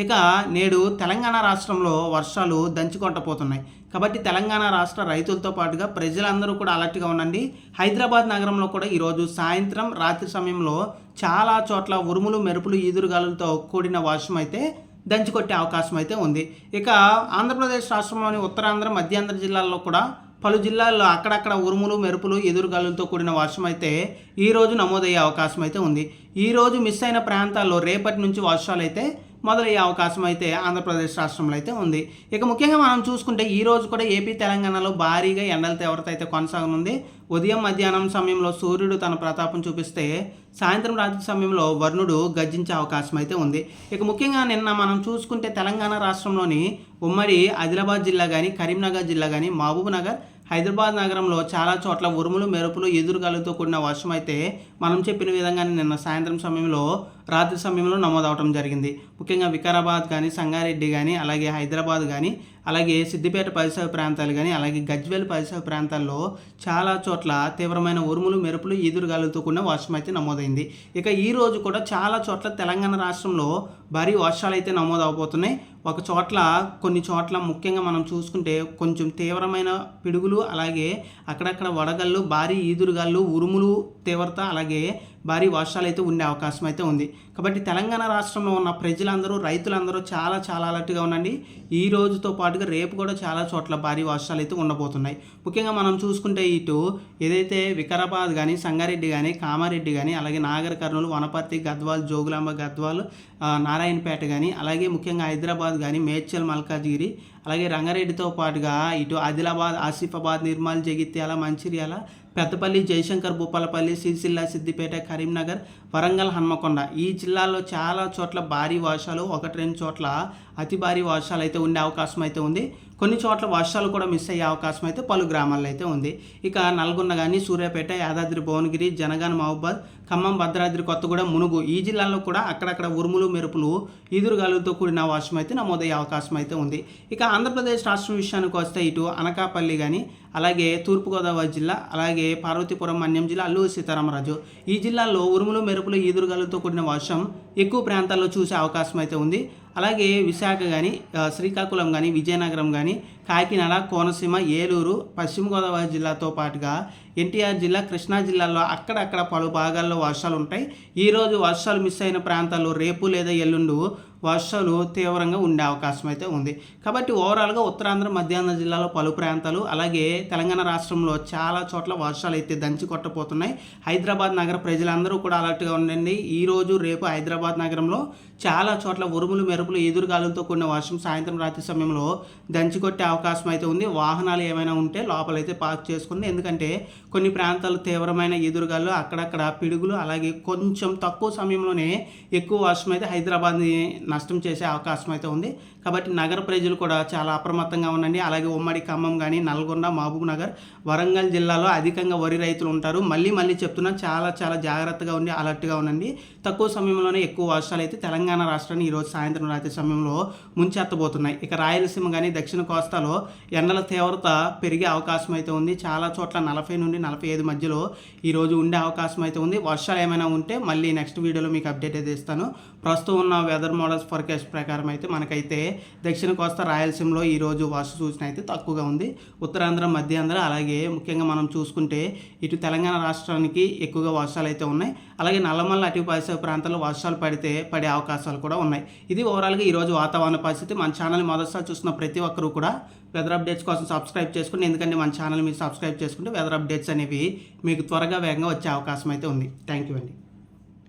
ఇక నేడు తెలంగాణ రాష్ట్రంలో వర్షాలు దంచుకొట్టపోతున్నాయి కాబట్టి తెలంగాణ రాష్ట్ర రైతులతో పాటుగా ప్రజలందరూ కూడా అలర్ట్గా ఉండండి. హైదరాబాద్ నగరంలో కూడా ఈరోజు సాయంత్రం రాత్రి సమయంలో చాలా చోట్ల ఉరుములు మెరుపులు ఈదురుగాలులతో కూడిన వర్షం అయితే దంచుకొట్టే అవకాశం అయితే ఉంది. ఇక ఆంధ్రప్రదేశ్ రాష్ట్రంలోని ఉత్తరాంధ్ర మధ్యాంధ్ర జిల్లాల్లో కూడా పలు జిల్లాల్లో అక్కడక్కడ ఉరుములు మెరుపులు ఎదురుగాలులతో కూడిన వర్షం అయితే ఈరోజు నమోదయ్యే అవకాశం అయితే ఉంది. ఈరోజు మిస్ అయిన ప్రాంతాల్లో రేపటి నుంచి వర్షాలు అయితే మొదలయ్యే అవకాశం అయితే ఆంధ్రప్రదేశ్ రాష్ట్రంలో అయితే ఉంది. ఇక ముఖ్యంగా మనం చూసుకుంటే ఈ రోజు కూడా ఏపీ తెలంగాణలో భారీగా ఎండల తీవ్రత అయితే కొనసాగనుంది. ఉదయం మధ్యాహ్నం సమయంలో సూర్యుడు తన ప్రతాపం చూపిస్తే సాయంత్రం రాత్రి సమయంలో వరుణుడు గర్జించే అవకాశం అయితే ఉంది. ఇక ముఖ్యంగా నిన్న మనం చూసుకుంటే తెలంగాణ రాష్ట్రంలోని ఉమ్మడి ఆదిలాబాద్ జిల్లా కానీ కరీంనగర్ జిల్లా కానీ మహబూబ్ నగర్ హైదరాబాద్ నగరంలో చాలా చోట్ల ఉరుములు మెరుపులు ఎదురుగాలుతో కూడిన వర్షం అయితే మనం చెప్పిన విధంగానే నిన్న సాయంత్రం సమయంలో రాత్రి సమయంలో నమోదవటం జరిగింది. ముఖ్యంగా వికారాబాద్ కానీ సంగారెడ్డి కానీ అలాగే హైదరాబాద్ కానీ అలాగే సిద్దిపేట పరిసర ప్రాంతాలు కానీ అలాగే గజ్వేల్ పరిసర ప్రాంతాల్లో చాలా చోట్ల తీవ్రమైన ఉరుములు మెరుపులు ఈదురుగాలులతో కూడిన వర్షం అయితే నమోదైంది. ఇక ఈ రోజు కూడా చాలా చోట్ల తెలంగాణ రాష్ట్రంలో భారీ వర్షాలు అయితే నమోదవబోతున్నాయి. ఒక చోట్ల కొన్ని చోట్ల ముఖ్యంగా మనం చూసుకుంటే కొంచెం తీవ్రమైన పిడుగులు అలాగే అక్కడక్కడ వడగళ్ళు భారీ ఈదురుగాళ్ళు ఉరుములు తీవ్రత అలాగే భారీ వర్షాలు అయితే ఉండే అవకాశం అయితే ఉంది. కాబట్టి తెలంగాణ రాష్ట్రంలో ఉన్న ప్రజలందరూ రైతులందరూ చాలా చాలా అలర్ట్గా ఉండండి. ఈ రోజుతో పాటుగా రేపు కూడా చాలా చోట్ల భారీ వర్షాలు అయితే ఉండబోతున్నాయి. ముఖ్యంగా మనం చూసుకుంటే ఇటు ఏదైతే వికారాబాద్ కానీ సంగారెడ్డి కానీ కామారెడ్డి కానీ అలాగే నాగర్ కర్నూలు వనపర్తి గద్వాల్ జోగులాంబ గద్వాల్ నారాయణపేట కానీ అలాగే ముఖ్యంగా హైదరాబాద్ కానీ మేడ్చల్ మల్కాజిగిరి అలాగే రంగారెడ్డితో పాటుగా ఇటు ఆదిలాబాద్ ఆసిఫాబాద్ నిర్మల్ జగిత్యాల మంచిర్యాల పెద్దపల్లి జయశంకర్ భూపాలపల్లి సిరిసిల్ల సిద్దిపేట కరీంనగర్ వరంగల్ హన్మకొండ. ఈ జిల్లాలో చాలా చోట్ల భారీ వర్షాలు ఒకటి రెండు చోట్ల అతి భారీ వర్షాలు అయితే ఉండే అవకాశం అయితే ఉంది. కొన్ని చోట్ల వర్షాలు కూడా మిస్ అయ్యే అవకాశం అయితే పలు గ్రామాల్లో అయితే ఉంది. ఇక నల్గొండ కానీ సూర్యాపేట యాదాద్రి భువనగిరి జనగాన్ మహబాద్ ఖమ్మం భద్రాద్రి కొత్తగూడెం మునుగు ఈ జిల్లాల్లో కూడా అక్కడక్కడ ఉరుములు మెరుపులు ఈదురుగాలులతో కూడిన వర్షం అయితే నమోదయ్యే అవకాశం అయితే ఉంది. ఇక ఆంధ్రప్రదేశ్ రాష్ట్రం విషయానికి వస్తే ఇటు అనకాపల్లి కానీ అలాగే తూర్పుగోదావరి జిల్లా అలాగే పార్వతీపురం మన్యం జిల్లా అల్లూరు సీతారామరాజు. ఈ జిల్లాల్లో ఉరుములు మెరుపులు ఈదురుగాలులతో కూడిన వర్షం ఎక్కువ ప్రాంతాల్లో చూసే అవకాశం అయితే ఉంది. అలాగే విశాఖ కానీ శ్రీకాకుళం కానీ విజయనగరం కానీ కాకినాడ కోనసీమ ఏలూరు పశ్చిమ గోదావరి జిల్లాతో పాటుగా ఎన్టీఆర్ జిల్లా కృష్ణా జిల్లాలో అక్కడక్కడ పలు భాగాల్లో వర్షాలు ఉంటాయి ఈరోజు వర్షాలు మిస్ అయిన ప్రాంతాల్లో రేపు లేదా ఎల్లుండు వర్షాలు తీవ్రంగా ఉండే అవకాశం అయితే ఉంది. కాబట్టి ఓవరాల్గా ఉత్తరాంధ్ర మధ్యాహ్న జిల్లాలో పలు ప్రాంతాలు అలాగే తెలంగాణ రాష్ట్రంలో చాలా చోట్ల వర్షాలు అయితే దంచి కొట్టపోతున్నాయి హైదరాబాద్ నగర ప్రజలందరూ కూడా అలర్ట్గా ఉండండి. ఈరోజు రేపు హైదరాబాద్ నగరంలో చాలా చోట్ల ఉరుములు మెరుపులు ఎదురుగాలులతో కూడిన వర్షం సాయంత్రం రాత్రి సమయంలో దంచి కొట్టే అవకాశం అయితే ఉంది. వాహనాలు ఏమైనా ఉంటే లోపలైతే పార్క్ చేసుకుని ఎందుకంటే కొన్ని ప్రాంతాలు తీవ్రమైన ఎదురుగాలు అక్కడక్కడ పిడుగులు అలాగే కొంచెం తక్కువ సమయంలోనే ఎక్కువ వర్షం అయితే హైదరాబాద్ని నష్టం చేసే అవకాశం అయితే ఉంది. కాబట్టి నగర ప్రజలు కూడా చాలా అప్రమత్తంగా ఉండండి. అలాగే ఉమ్మడి ఖమ్మం కానీ నల్గొండ మహబూబ్ నగర్ వరంగల్ జిల్లాలో అధికంగా వరి రైతులు ఉంటారు. మళ్ళీ మళ్ళీ చెప్తున్నా చాలా చాలా జాగ్రత్తగా ఉండి అలర్ట్గా ఉండండి. తక్కువ సమయంలోనే ఎక్కువ వర్షాలు అయితే తెలంగాణ రాష్ట్రాన్ని ఈరోజు సాయంత్రం రాత్రి సమయంలో ముంచెత్తబోతున్నాయి. ఇక రాయలసీమ కానీ దక్షిణ కోస్తాలో ఎండల తీవ్రత పెరిగే అవకాశం అయితే ఉంది. చాలా చోట్ల నలభై నుండి నలభై ఐదు మధ్యలో ఈరోజు ఉండే అవకాశం అయితే ఉంది. వర్షాలు ఏమైనా ఉంటే మళ్ళీ నెక్స్ట్ వీడియోలో మీకు అప్డేట్ అయితే ఇస్తాను. ప్రస్తుతం ఉన్న వెదర్ మోడల్స్ ఫోర్కాస్ట్ ప్రకారం అయితే మనకైతే దక్షిణ కోస్తా రాయలసీమలో ఈరోజు వర్ష సూచన అయితే తక్కువగా ఉంది. ఉత్తరాంధ్ర మధ్యాంధ్ర అలాగే ముఖ్యంగా మనం చూసుకుంటే ఇటు తెలంగాణ రాష్ట్రానికి ఎక్కువగా వర్షాలు అయితే ఉన్నాయి. అలాగే నల్లమల్ల అటు పరిసర ప్రాంతాల్లో వర్షాలు పడితే పడే అవకాశాలు కూడా ఉన్నాయి. ఇది ఓవరాల్గా ఈరోజు వాతావరణ పరిస్థితి. మన ఛానల్ మొదటిసారి చూసిన ప్రతి ఒక్కరూ కూడా వెదర్ అప్డేట్స్ కోసం సబ్స్క్రైబ్ చేసుకుని ఎందుకంటే మన ఛానల్ మీరు సబ్స్క్రైబ్ చేసుకుంటే వెదర్ అప్డేట్స్ అనేవి మీకు త్వరగా వేగంగా వచ్చే అవకాశం అయితే ఉంది. థ్యాంక్ యూ అండి.